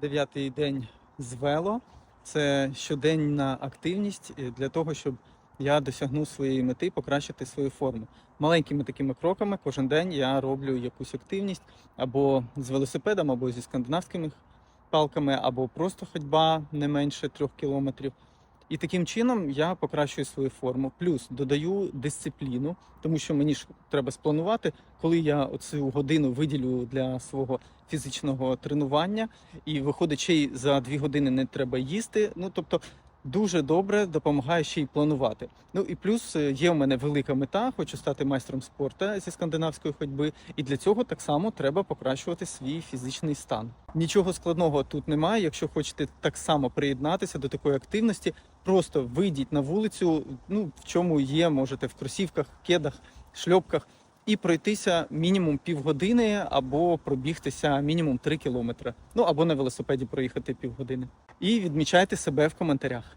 дев'ятий день з вело. Це щоденна активність е, для того, щоб я досягнув своєї мети, покращити свою форму. Маленькими такими кроками кожен день я роблю якусь активність або з велосипедом, або зі скандинавськими палками, або просто ходьба не менше трьох кілометрів. І таким чином я покращую свою форму. Плюс додаю дисципліну, тому що мені ж треба спланувати, коли я оцю годину виділю для свого фізичного тренування, і виходить, ще й за дві години не треба їсти. Ну тобто дуже добре допомагає ще й планувати. Ну і плюс е, є у мене велика мета, хочу стати майстром спорту зі скандинавської ходьби, і для цього так само треба покращувати свій фізичний стан. Нічого складного тут немає. Якщо хочете так само приєднатися до такої активності, просто вийдіть на вулицю. Ну в чому є, можете в кросівках, кедах, шльопках. І пройтися мінімум півгодини або пробігтися мінімум 3 кілометри. Ну або на велосипеді проїхати півгодини. І відмічайте себе в коментарях.